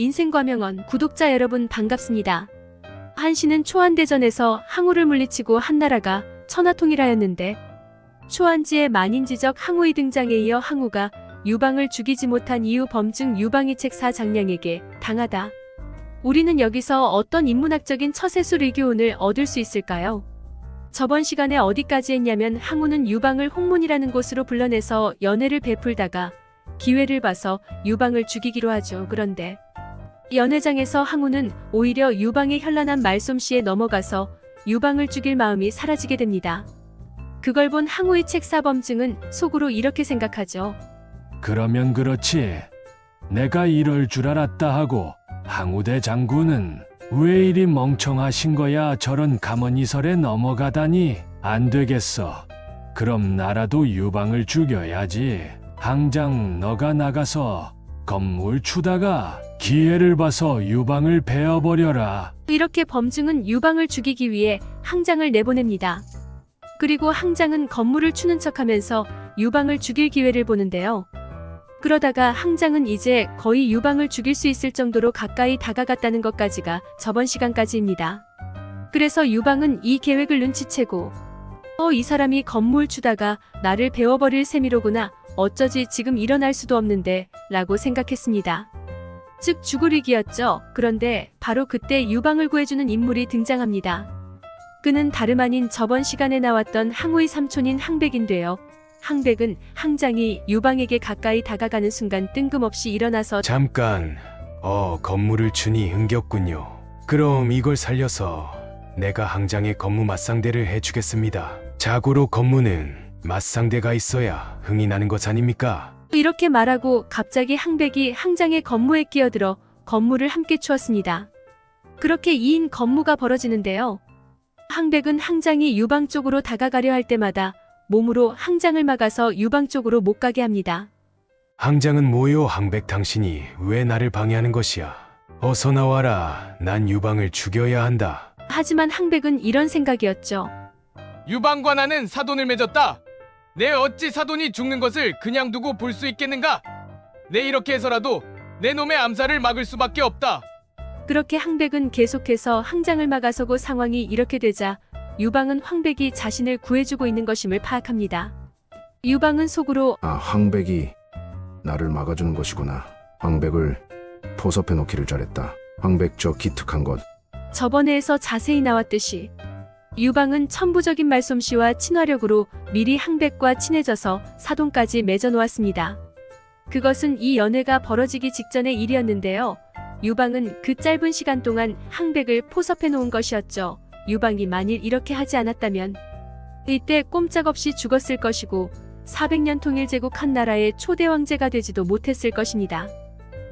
인생과명언 구독자 여러분 반갑습니다. 한시는 초안대전에서 항우를 물리치고 한나라가 천하통일하였는데 초안지의 만인지적 항우의 등장에 이어 항우가 유방을 죽이지 못한 이유 범증 유방이 책사 장량에게 당하다. 우리는 여기서 어떤 인문학적인 처세술 교훈을 얻을 수 있을까요? 저번 시간에 어디까지 했냐면 항우는 유방을 홍문이라는 곳으로 불러내서 연애를 베풀다가 기회를 봐서 유방을 죽이기로 하죠. 그런데 연회장에서 항우는 오히려 유방의 현란한 말솜씨에 넘어가서 유방을 죽일 마음이 사라지게 됩니다. 그걸 본 항우의 책사범증은 속으로 이렇게 생각하죠. 그러면 그렇지. 내가 이럴 줄 알았다 하고 항우대 장군은 왜 이리 멍청하신 거야 저런 가머니설에 넘어가다니 안 되겠어. 그럼 나라도 유방을 죽여야지. 당장 너가 나가서 건물 추다가 기회를 봐서 유방을 베어버려라. 이렇게 범증은 유방을 죽이기 위해 항장을 내보냅니다. 그리고 항장은 건물을 추는 척하면서 유방을 죽일 기회를 보는데요. 그러다가 항장은 이제 거의 유방을 죽일 수 있을 정도로 가까이 다가갔다는 것까지가 저번 시간까지입니다. 그래서 유방은 이 계획을 눈치채고 어, 이 사람이 건물 추다가 나를 베어버릴 셈이로구나. 어쩌지 지금 일어날 수도 없는데 라고 생각했습니다. 즉 죽을 위기였죠. 그런데 바로 그때 유방을 구해주는 인물이 등장합니다. 그는 다름 아닌 저번 시간에 나왔던 항우의 삼촌인 항백인데요. 항백은 항장이 유방에게 가까이 다가가는 순간 뜬금없이 일어나서 잠깐, 어, 건물을 주니 흥겹군요. 그럼 이걸 살려서 내가 항장의 건무 맞상대를 해주겠습니다. 자고로 건무는 맞상대가 있어야 흥이 나는 것 아닙니까? 이렇게 말하고 갑자기 항백이 항장의 건무에 끼어들어 건무를 함께 추었습니다. 그렇게 2인 건무가 벌어지는데요. 항백은 항장이 유방 쪽으로 다가가려 할 때마다 몸으로 항장을 막아서 유방 쪽으로 못 가게 합니다. 항장은 뭐요, 항백 당신이 왜 나를 방해하는 것이야? 어서 나와라. 난 유방을 죽여야 한다. 하지만 항백은 이런 생각이었죠. 유방과 나는 사돈을 맺었다. 내 어찌 사돈이 죽는 것을 그냥 두고 볼 수 있겠는가? 내 이렇게 해서라도 내 놈의 암살을 막을 수밖에 없다. 그렇게 항백은 계속해서 항장을 막아서고 상황이 이렇게 되자 유방은 황백이 자신을 구해주고 있는 것임을 파악합니다. 유방은 속으로 아, 황백이 나를 막아주는 것이구나. 황백을 포섭해 놓기를 잘했다. 황백 저 기특한 것. 저번에에서 자세히 나왔듯이 유방은 천부적인 말솜씨와 친화력으로 미리 항백과 친해져서 사돈까지 맺어놓았습니다. 그것은 이 연애가 벌어지기 직전의 일이었는데요. 유방은 그 짧은 시간 동안 항백을 포섭해 놓은 것이었죠. 유방이 만일 이렇게 하지 않았다면 이때 꼼짝없이 죽었을 것이고 400년 통일 제국 한 나라의 초대 왕제가 되지도 못했을 것입니다.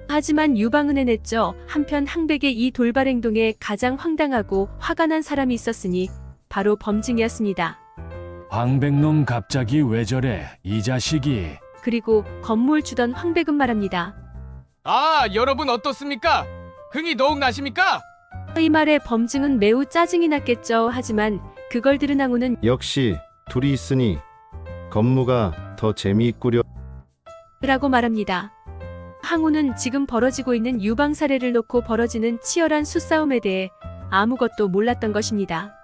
하지만 유방은 해냈죠. 한편 항백의 이 돌발 행동에 가장 황당하고 화가 난 사람이 있었으니 바로 범증이었습니다. 황백놈 갑자기 왜 저래 이 자식이 그리고 건물 주던 황백은 말합니다. 아, 여러분 어떻습니까? 흥이 더욱 나십니까? 이 말에 범증은 매우 짜증이 났겠죠. 하지만 그걸 들은 항우는 역시 둘이 있으니 건무가 더 재미있구려. 라고 말합니다. 항우는 지금 벌어지고 있는 유방 사례를 놓고 벌어지는 치열한 수싸움에 대해 아무것도 몰랐던 것입니다.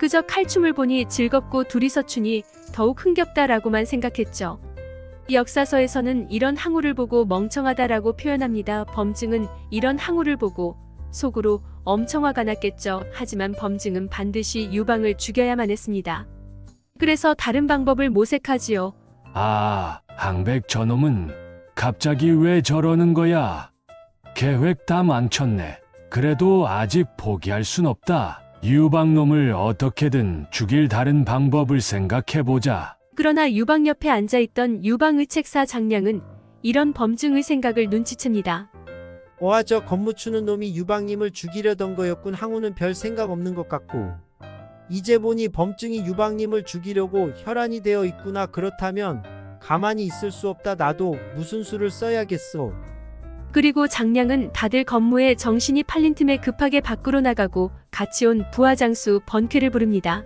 그저 칼춤을 보니 즐겁고 둘이서 추니 더욱 흥겹다라고만 생각했죠. 역사서에서는 이런 항우를 보고 멍청하다라고 표현합니다. 범증은 이런 항우를 보고 속으로 엄청 화가 났겠죠. 하지만 범증은 반드시 유방을 죽여야만 했습니다. 그래서 다른 방법을 모색하지요. 아 항백 저놈은 갑자기 왜 저러는 거야 계획 다 망쳤네 그래도 아직 포기할 순 없다 유방놈을 어떻게든 죽일 다른 방법을 생각해보자. 그러나 유방 옆에 앉아있던 유방의 책사 장량은 이런 범증의 생각을 눈치챕니다. 와저 건무추는 놈이 유방님을 죽이려던 거였군. 항우는 별 생각 없는 것 같고. 이제 보니 범증이 유방님을 죽이려고 혈안이 되어 있구나. 그렇다면 가만히 있을 수 없다. 나도 무슨 수를 써야겠어 그리고 장량은 다들 건무에 정신이 팔린 틈에 급하게 밖으로 나가고 같이 온 부하 장수 번쾌를 부릅니다.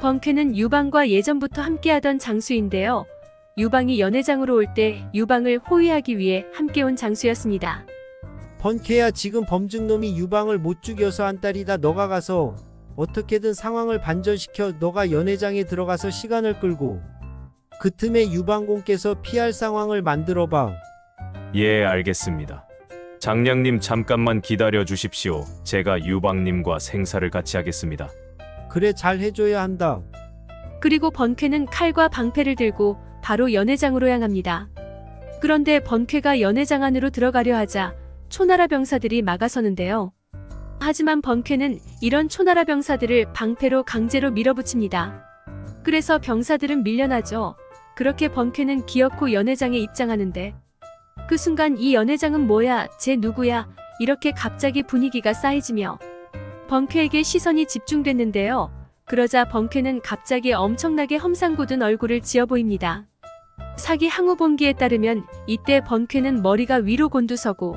번쾌는 유방과 예전부터 함께하던 장수인데요. 유방이 연회장으로 올 때 유방을 호위하기 위해 함께 온 장수였습니다. 번쾌야 지금 범증놈이 유방을 못 죽여서 한 딸이다 너가 가서 어떻게든 상황을 반전시켜 너가 연회장에 들어가서 시간을 끌고 그 틈에 유방공께서 피할 상황을 만들어봐 예, 알겠습니다. 장량님 잠깐만 기다려 주십시오. 제가 유방님과 생사를 같이 하겠습니다. 그래 잘 해줘야 한다 그리고 번쾌는 칼과 방패를 들고 바로 연회장으로 향합니다. 그런데 번쾌가 연회장 안으로 들어가려 하자 초나라 병사들이 막아서는데요. 하지만 번쾌는 이런 초나라 병사들을 방패로 강제로 밀어붙입니다. 그래서 병사들은 밀려나죠. 그렇게 번쾌는 기어코 연회장에 입장하는데 그 순간 이 연회장은 뭐야, 쟤 누구야, 이렇게 갑자기 분위기가 쌓이지며 번쾌에게 시선이 집중됐는데요. 그러자 번쾌는 갑자기 엄청나게 험상궂은 얼굴을 지어 보입니다. 사기 항우본기에 따르면 이때 번쾌는 머리가 위로 곤두서고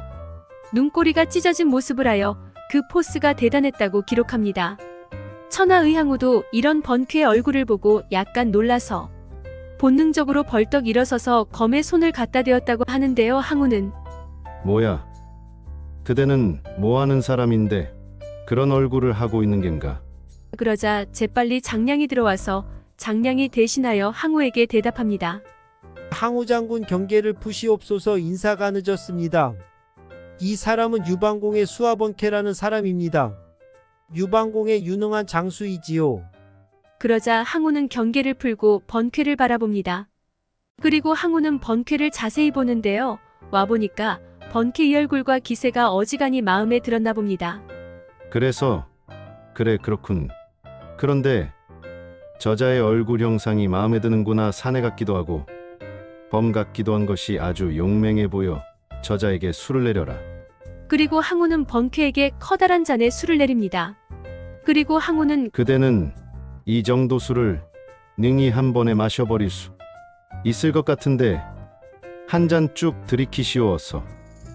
눈꼬리가 찢어진 모습을 하여 그 포스가 대단했다고 기록합니다. 천하의항우도 이런 번쾌의 얼굴을 보고 약간 놀라서 본능적으로 벌떡 일어서서 검에 손을 갖다 대었다고 하는데요. 항우는 뭐야? 그대는 뭐 하는 사람인데 그런 얼굴을 하고 있는 겐가? 그러자 재빨리 장량이 들어와서 장량이 대신하여 항우에게 대답합니다. 항우 장군 경계를 푸시옵소서 인사가 늦었습니다. 이 사람은 유방공의 수아번케라는 사람입니다. 유방공의 유능한 장수이지요. 그러자 항우는 경계를 풀고 번쾌를 바라봅니다. 그리고 항우는 번쾌를 자세히 보는데요. 와보니까 번쾌 이 얼굴과 기세가 어지간히 마음에 들었나 봅니다. 그래서 그래 그렇군. 그런데 저자의 얼굴 형상이 마음에 드는구나 사내 같기도 하고 범 같기도 한 것이 아주 용맹해 보여 저자에게 술을 내려라. 그리고 항우는 번쾌에게 커다란 잔에 술을 내립니다. 그리고 항우는 그대는 이 정도 술을 능히 한 번에 마셔버릴 수 있을 것 같은데 한 잔 쭉 들이키시오어서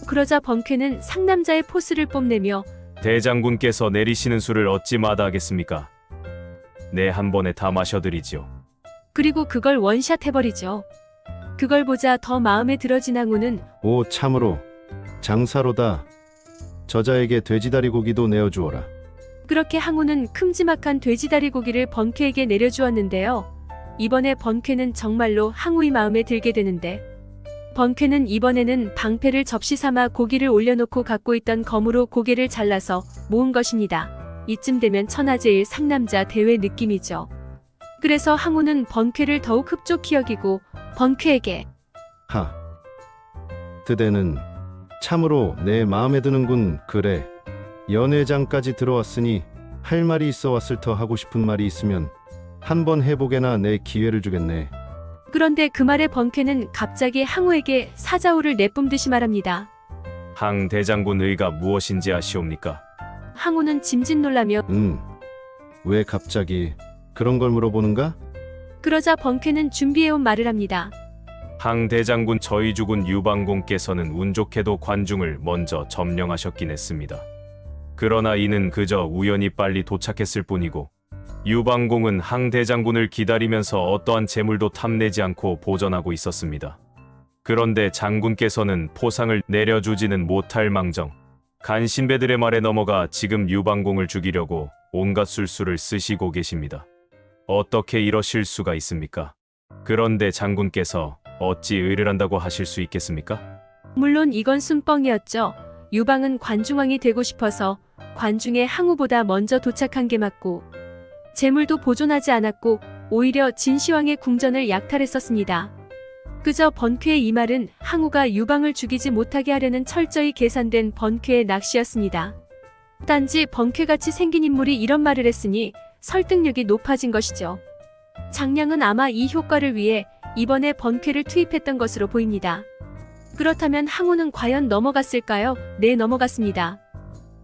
그러자 번쾌는 상남자의 포스를 뽐내며 대장군께서 내리시는 술을 어찌 마다하겠습니까? 네, 한 번에 다 마셔드리지요. 그리고 그걸 원샷 해버리죠. 그걸 보자 더 마음에 들어진 항우는 오 참으로 장사로다 저자에게 돼지다리 고기도 내어주어라. 그렇게 항우는 큼지막한 돼지다리 고기를 번쾌에게 내려주었는데요. 이번에 번쾌는 정말로 항우의 마음에 들게 되는데 번쾌는 이번에는 방패를 접시 삼아 고기를 올려놓고 갖고 있던 검으로 고개를 잘라서 모은 것입니다. 이쯤 되면 천하제일 상남자 대회 느낌이죠. 그래서 항우는 번쾌를 더욱 흡족히 여기고 번쾌에게 하. 그대는 참으로 내 마음에 드는군. 그래. 연회장까지 들어왔으니 할 말이 있어 왔을 터 하고 싶은 말이 있으면 한 번 해보게나 내 기회를 주겠네. 그런데 그 말에 번쾌는 갑자기 항우에게 사자우를 내뿜듯이 말합니다. 항 대장군 의가 무엇인지 아시옵니까? 항우는 짐짓 놀라며 음. 왜 갑자기 그런 걸 물어보는가? 그러자 번쾌는 준비해온 말을 합니다. 항 대장군 저희 죽은 유방공께서는 운 좋게도 관중을 먼저 점령하셨긴 했습니다. 그러나 이는 그저 우연히 빨리 도착했을 뿐이고 유방공은 항 대장군을 기다리면서 어떠한 재물도 탐내지 않고 보전하고 있었습니다. 그런데 장군께서는 포상을 내려주지는 못할 망정 간신배들의 말에 넘어가 지금 유방공을 죽이려고 온갖 술수를 쓰시고 계십니다. 어떻게 이러실 수가 있습니까? 그런데 장군께서 어찌 의를 한다고 하실 수 있겠습니까? 물론 이건 순뻥이었죠. 유방은 관중왕이 되고 싶어서 관중의 항우보다 먼저 도착한 게 맞고 재물도 보존하지 않았고 오히려 진시황의 궁전을 약탈했었습니다. 그저 번쾌의 이 말은 항우가 유방을 죽이지 못하게 하려는 철저히 계산된 번쾌의 낚시였습니다. 단지 번쾌같이 생긴 인물이 이런 말을 했으니 설득력이 높아진 것이죠. 장량은 아마 이 효과를 위해 이번에 번쾌를 투입했던 것으로 보입니다. 그렇다면 항우는 과연 넘어갔을까요? 네, 넘어갔습니다.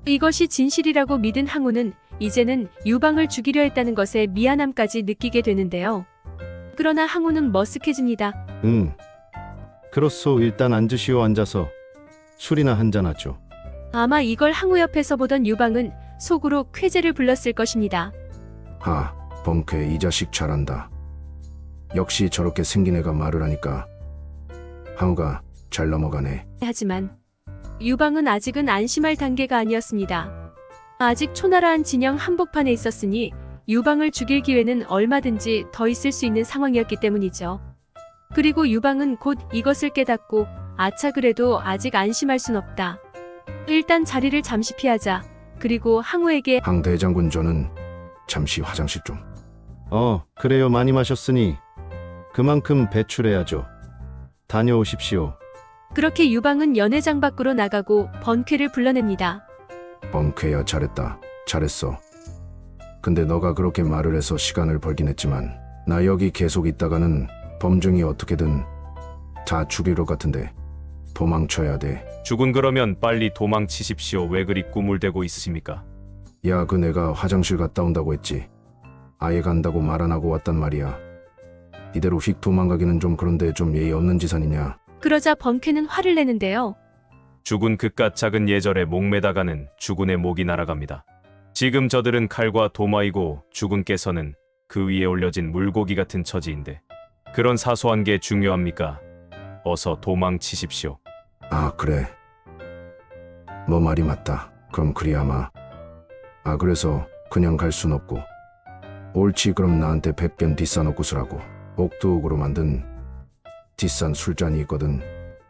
이것이 진실이라고 믿은 항우는 이제는 유방을 죽이려 했다는 것에 미안함까지 느끼게 되는데요. 그러나 항우는 머쓱해집니다. 응. 그렇소. 일단 앉으시오. 앉아서 술이나 한잔 하죠. 아마 이걸 항우 옆에서 보던 유방은 속으로 쾌재를 불렀을 것입니다. 하, 벙쾌 이 자식 잘한다. 역시 저렇게 생긴 애가 말을 하니까 항우가 잘 넘어가네. 하지만 유방은 아직은 안심할 단계가 아니었습니다. 아직 초나라한 진영 한복판에 있었으니 유방을 죽일 기회는 얼마든지 더 있을 수 있는 상황이었기 때문이죠. 그리고 유방은 곧 이것을 깨닫고 아차 그래도 아직 안심할 순 없다. 일단 자리를 잠시 피하자. 그리고 항우에게 항 대장군 저는 잠시 화장실 좀. 어, 그래요. 많이 마셨으니 그만큼 배출해야죠. 다녀오십시오. 그렇게 유방은 연회장 밖으로 나가고 번쾌를 불러냅니다. 뻥쾌야 잘했다. 잘했어. 근데 너가 그렇게 말을 해서 시간을 벌긴 했지만 나 여기 계속 있다가는 범증이 어떻게든 다 죽일 것 같은데 도망쳐야 돼. 죽은 그러면 빨리 도망치십시오. 왜 그리 꾸물대고 있으십니까? 야, 그 내가 화장실 갔다 온다고 했지. 아예 간다고 말 안 하고 왔단 말이야. 이대로 휙 도망가기는 좀 그런데 좀 예의 없는 짓 아니냐. 그러자 번쾌는 화를 내는데요. 죽은 그깟 작은 예절에 목매다가는 죽은의 목이 날아갑니다. 지금 저들은 칼과 도마이고 죽은께서는 그 위에 올려진 물고기 같은 처지인데 그런 사소한 게 중요합니까? 어서 도망치십시오. 아, 그래. 너 말이 맞다. 그럼 그리 아마. 아, 그래서 그냥 갈 순 없고. 옳지, 그럼 나한테 백변 뒷산 옥구슬하고 옥두옥으로 만든 뒷산 술잔이 있거든.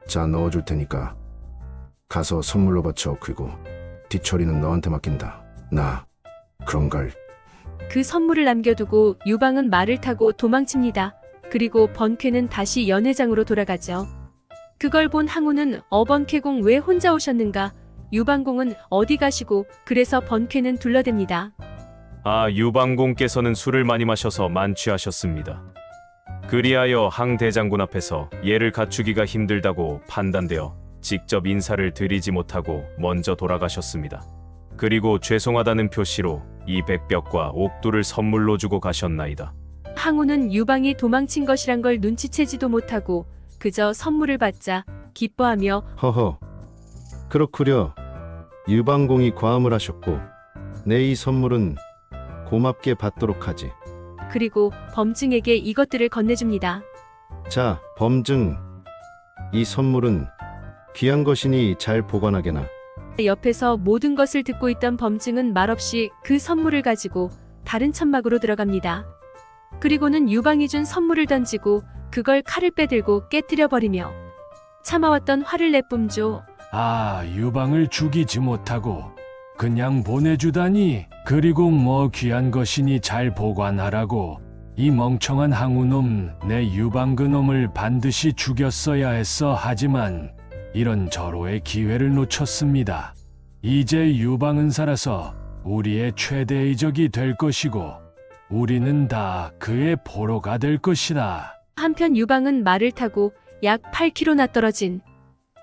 자, 넣어줄 테니까. 가서 선물로 바쳐 그리고 뒤처리는 너한테 맡긴다. 나, 그런 걸. 그 선물을 남겨두고 유방은 말을 타고 도망칩니다. 그리고 번쾌는 다시 연회장으로 돌아가죠. 그걸 본 항우는 어번쾌공 왜 혼자 오셨는가? 유방공은 어디 가시고 그래서 번쾌는 둘러댑니다. 아, 유방공께서는 술을 많이 마셔서 만취하셨습니다. 그리하여 항 대장군 앞에서 예를 갖추기가 힘들다고 판단되어 직접 인사를 드리지 못하고 먼저 돌아가셨습니다. 그리고 죄송하다는 표시로 이 백벽과 옥두를 선물로 주고 가셨나이다. 항우는 유방이 도망친 것이란 걸 눈치채지도 못하고 그저 선물을 받자 기뻐하며 허허. 그렇구려. 유방공이 과음을 하셨고 내 이 선물은 고맙게 받도록 하지. 그리고 범증에게 이것들을 건네줍니다. 자, 범증. 이 선물은 귀한 것이니 잘 보관하게나. 옆에서 모든 것을 듣고 있던 범증은 말없이 그 선물을 가지고 다른 천막으로 들어갑니다. 그리고는 유방이 준 선물을 던지고 그걸 칼을 빼들고 깨뜨려 버리며 참아왔던 화를 내뿜죠. 아, 유방을 죽이지 못하고 그냥 보내주다니. 그리고 뭐 귀한 것이니 잘 보관하라고. 이 멍청한 항우놈, 내 유방 그놈을 반드시 죽였어야 했어. 하지만 이런 절호의 기회를 놓쳤습니다. 이제 유방은 살아서 우리의 최대의 적이 될 것이고 우리는 다 그의 포로가 될 것이다. 한편 유방은 말을 타고 약 8km나 떨어진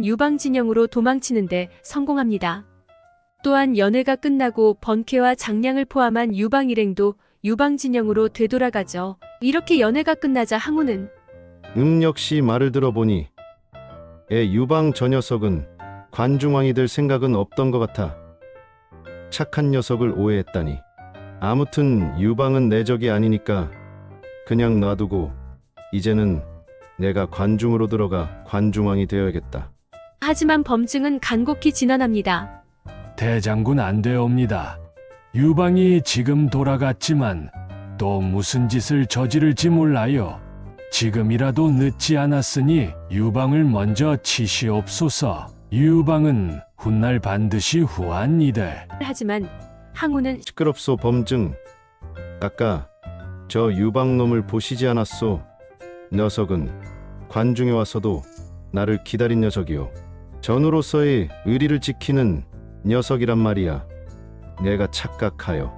유방 진영으로 도망치는데 성공합니다. 또한 연회가 끝나고 번쾌와 장량을 포함한 유방 일행도 유방 진영으로 되돌아가죠. 이렇게 연회가 끝나자 항우는 음 역시 말을 들어보니 애 유방 저 녀석은 관중왕이 될 생각은 없던 것 같아. 착한 녀석을 오해했다니. 아무튼 유방은 내 적이 아니니까 그냥 놔두고 이제는 내가 관중으로 들어가 관중왕이 되어야겠다. 하지만 범증은 간곡히 진언합니다. 대장군 안 되옵니다. 유방이 지금 돌아갔지만 또 무슨 짓을 저지를지 몰라요. 지금이라도 늦지 않았으니 유방을 먼저 치시옵소서. 유방은 훗날 반드시 후한 이들. 하지만 항우는 시끄럽소 범증. 아까 저 유방놈을 보시지 않았소. 녀석은 관중에 와서도 나를 기다린 녀석이요. 전우로서의 의리를 지키는 녀석이란 말이야. 내가 착각하여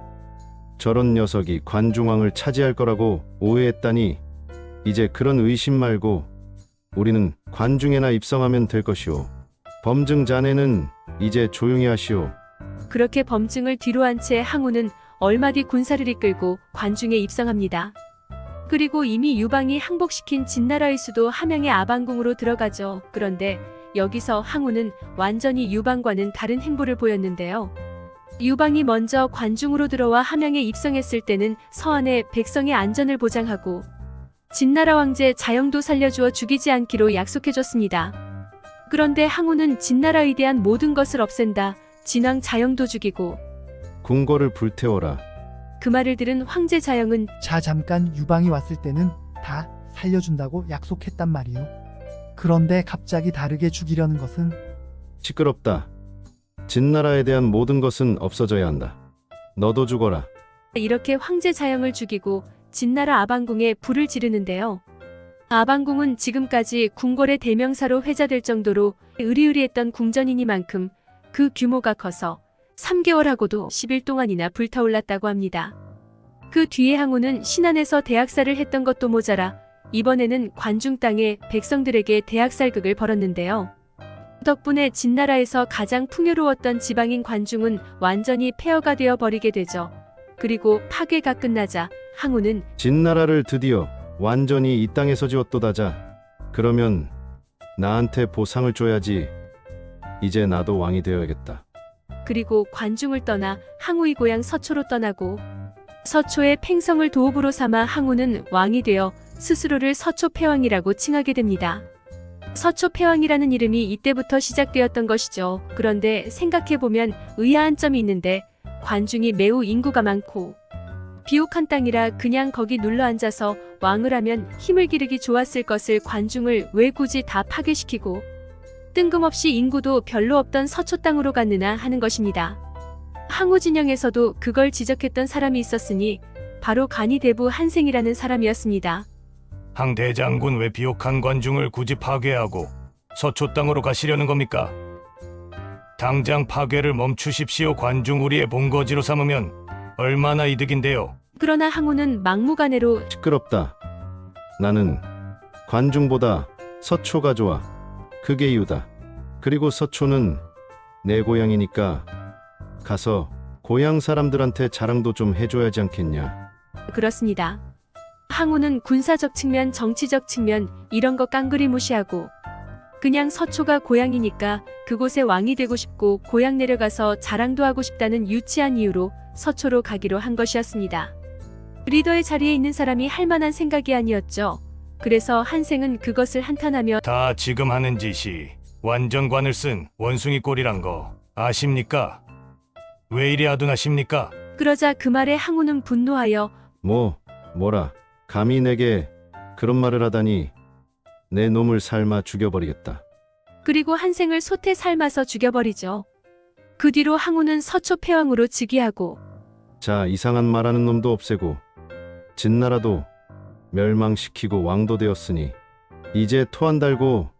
저런 녀석이 관중왕을 차지할 거라고 오해했다니 이제 그런 의심 말고 우리는 관중에나 입성하면 될 것이오. 범증 자네는 이제 조용히 하시오. 그렇게 범증을 뒤로 한 채 항우는 얼마 뒤 군사를 이끌고 관중에 입성합니다. 그리고 이미 유방이 항복시킨 진나라의 수도 함양의 아방궁으로 들어가죠. 그런데 여기서 항우는 완전히 유방과는 다른 행보를 보였는데요. 유방이 먼저 관중으로 들어와 함양에 입성했을 때는 서안의 백성의 안전을 보장하고 진나라 황제 자영도 살려주어 죽이지 않기로 약속해줬습니다. 그런데 항우는 진나라에 대한 모든 것을 없앤다. 진왕 자영도 죽이고 궁궐을 불태워라. 그 말을 들은 황제 자영은 자 잠깐 유방이 왔을 때는 다 살려준다고 약속했단 말이오. 그런데 갑자기 다르게 죽이려는 것은 시끄럽다. 진나라에 대한 모든 것은 없어져야 한다. 너도 죽어라. 이렇게 황제 자영을 죽이고 진나라 아방궁에 불을 지르는데요. 아방궁은 지금까지 궁궐의 대명사로 회자될 정도로 의리의리했던 궁전이니만큼 그 규모가 커서 3개월하고도 10일 동안이나 불타올랐다고 합니다. 그 뒤에 항우는 신안에서 대학살을 했던 것도 모자라 이번에는 관중 땅에 백성들에게 대학살극을 벌였는데요. 덕분에 진나라에서 가장 풍요로웠던 지방인 관중은 완전히 폐허가 되어 버리게 되죠. 그리고 파괴가 끝나자 항우는 진나라를 드디어 완전히 이 땅에서 지웠도다자. 그러면 나한테 보상을 줘야지. 이제 나도 왕이 되어야겠다. 그리고 관중을 떠나 항우의 고향 서초로 떠나고 서초의 팽성을 도읍으로 삼아 항우는 왕이 되어 스스로를 서초패왕이라고 칭하게 됩니다. 서초패왕이라는 이름이 이때부터 시작되었던 것이죠. 그런데 생각해보면 의아한 점이 있는데 관중이 매우 인구가 많고 비옥한 땅이라 그냥 거기 눌러 앉아서 왕을 하면 힘을 기르기 좋았을 것을 관중을 왜 굳이 다 파괴시키고 뜬금없이 인구도 별로 없던 서초 땅으로 갔느냐 하는 것입니다. 항우 진영에서도 그걸 지적했던 사람이 있었으니 바로 간이 대부 한생이라는 사람이었습니다. 항 대장군 왜 비옥한 관중을 굳이 파괴하고 서초 땅으로 가시려는 겁니까? 당장 파괴를 멈추십시오. 관중 우리의 본거지로 삼으면 얼마나 이득인데요. 그러나 항우는 막무가내로 시끄럽다. 나는 관중보다 서초가 좋아. 그게 이유다. 그리고 서초는 내 고향이니까 가서 고향 사람들한테 자랑도 좀 해줘야지 않겠냐. 그렇습니다. 항우는 군사적 측면, 정치적 측면 이런 거 깡그리 무시하고 그냥 서초가 고향이니까 그곳에 왕이 되고 싶고 고향 내려가서 자랑도 하고 싶다는 유치한 이유로 서초로 가기로 한 것이었습니다. 리더의 자리에 있는 사람이 할 만한 생각이 아니었죠. 그래서 한생은 그것을 한탄하며 다 지금 하는 짓이 완전관을 쓴 원숭이 꼴이란 거 아십니까? 왜 이리 아둔하십니까? 그러자 그 말에 항우는 분노하여 뭐, 뭐라. 감히 내게 그런 말을 하다니 내 놈을 삶아 죽여버리겠다. 그리고 한생을 소태 삶아서 죽여버리죠. 그 뒤로 항우는 서초 패왕으로 즉위하고 자, 이상한 말하는 놈도 없애고 진나라도 멸망시키고 왕도 되었으니 이제 토한 달고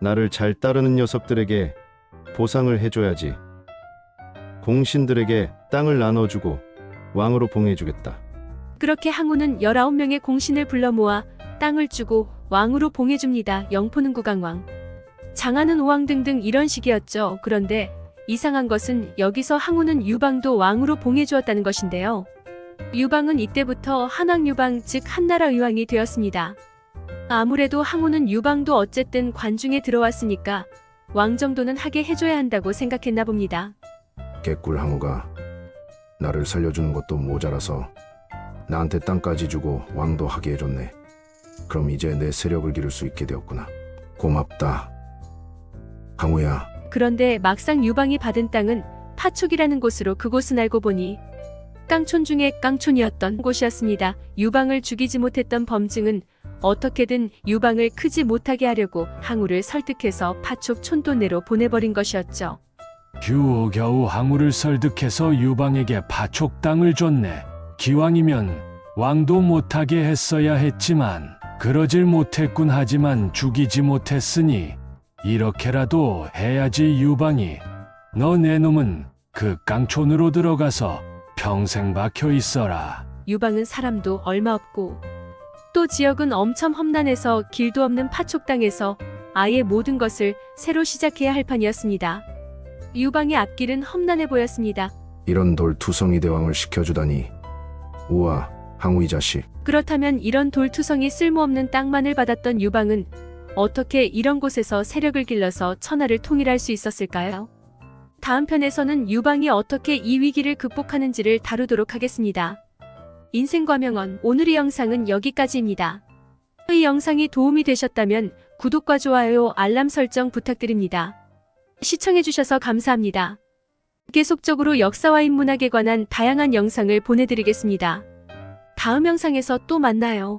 나를 잘 따르는 녀석들에게 보상을 해줘야지. 공신들에게 땅을 나눠주고 왕으로 봉해주겠다. 그렇게 항우는 19명의 공신을 불러 모아 땅을 주고 왕으로 봉해줍니다. 영포는 국왕왕, 장하는 오왕 등등 이런 식이었죠. 그런데 이상한 것은 여기서 항우는 유방도 왕으로 봉해주었다는 것인데요. 유방은 이때부터 한왕 유방 즉 한나라 의왕이 되었습니다. 아무래도 항우는 유방도 어쨌든 관중에 들어왔으니까 왕 정도는 하게 해줘야 한다고 생각했나 봅니다. 개꿀 항우가 나를 살려주는 것도 모자라서 나한테 땅까지 주고 왕도 하게 해줬네. 그럼 이제 내 세력을 기를 수 있게 되었구나. 고맙다. 항우야, 그런데 막상 유방이 받은 땅은 파촉이라는 곳으로 그곳은 알고 보니 깡촌 중에 깡촌이었던 곳이었습니다. 유방을 죽이지 못했던 범증은 어떻게든 유방을 크지 못하게 하려고 항우를 설득해서 파촉 촌도내로 보내버린 것이었죠. 겨우 겨우 항우를 설득해서 유방에게 파촉 땅을 줬네. 기왕이면 왕도 못하게 했어야 했지만 그러질 못했군 하지만 죽이지 못했으니 이렇게라도 해야지 유방이 너 내 놈은 그 깡촌으로 들어가서 평생 박혀 있어라. 유방은 사람도 얼마 없고 또 지역은 엄청 험난해서 길도 없는 파촉 땅에서 아예 모든 것을 새로 시작해야 할 판이었습니다. 유방의 앞길은 험난해 보였습니다. 이런 돌투성이 대왕을 시켜주다니. 우와, 항우 이 자식. 그렇다면 이런 돌투성이 쓸모없는 땅만을 받았던 유방은 어떻게 이런 곳에서 세력을 길러서 천하를 통일할 수 있었을까요? 다음 편에서는 유방이 어떻게 이 위기를 극복하는지를 다루도록 하겠습니다. 인생과 명언 오늘의 영상은 여기까지입니다. 이 영상이 도움이 되셨다면 구독과 좋아요, 알람 설정 부탁드립니다. 시청해주셔서 감사합니다. 계속적으로 역사와 인문학에 관한 다양한 영상을 보내드리겠습니다. 다음 영상에서 또 만나요.